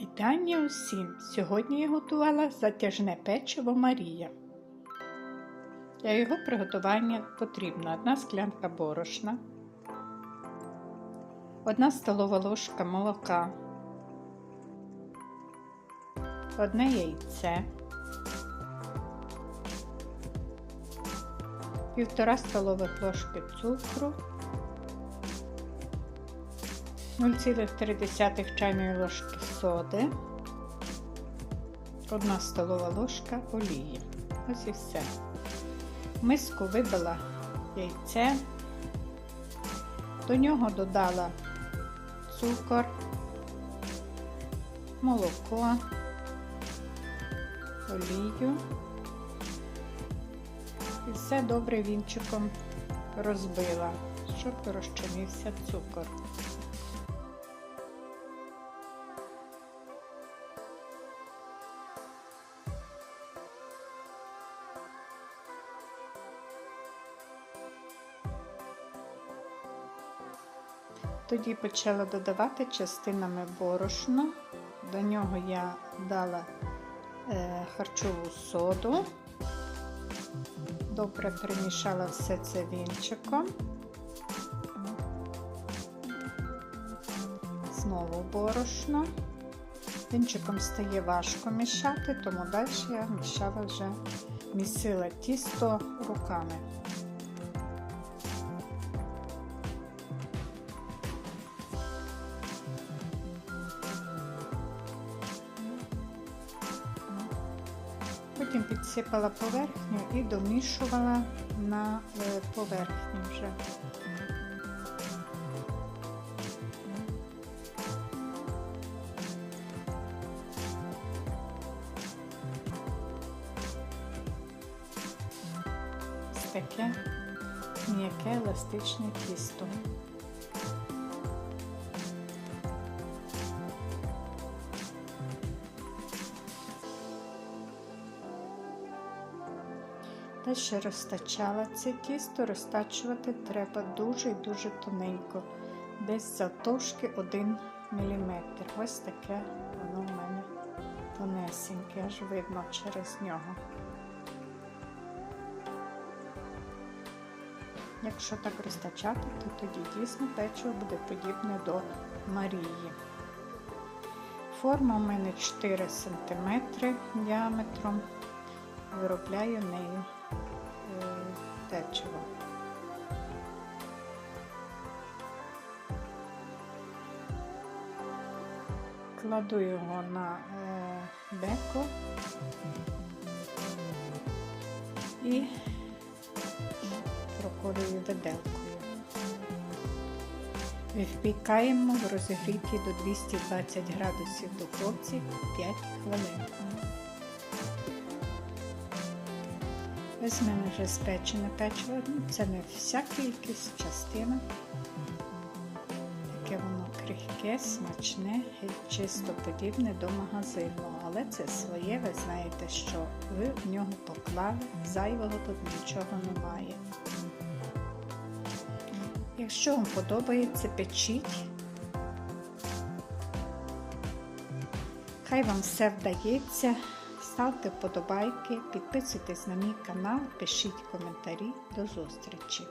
Вітання усім! Сьогодні я готувала затяжне печиво Марія. Для його приготування потрібна одна склянка борошна, одна столова ложка молока, одне яйце, півтора столових ложки цукру, 0,3 чайної ложки соди, 1 столова ложка олії. Ось і все. В миску вибила яйце, до нього додала цукор, молоко, олію і все добре вінчиком розбила, щоб розчинився цукор. Тоді почала додавати частинами борошна. До нього я дала е, харчову соду, добре перемішала все це вінчиком. Знову борошно. Вінчиком стає важко мішати, тому далі я мішала вже місила тісто руками. Потім підсипала поверхню і домішувала на е, поверхню вже. Таке м'яке еластичне тісто. Далі розтачала це тісто, розтачувати треба дуже і дуже тоненько, десь завтовшки 1 мм. Ось таке воно в мене тонесеньке, аж видно через нього. Якщо так розтачати, то тоді дійсно печиво буде подібне до Марії. Форма у мене 4 см діаметром, виробляю нею Кладу його на е, деко і проколюю виделкою. Випікаємо в розігріті до 220 градусів духовці 5 хвилин. Ось в мене вже спечене печиво, це не вся кількість, частина. Крихке, смачне, чисто подібне до магазинного, але це своє, ви знаєте, що ви в нього поклали, зайвого тут нічого немає. Якщо вам подобається, печіть. Хай вам все вдається. Ставте вподобайки, підписуйтесь на мій канал, пишіть коментарі. До зустрічі!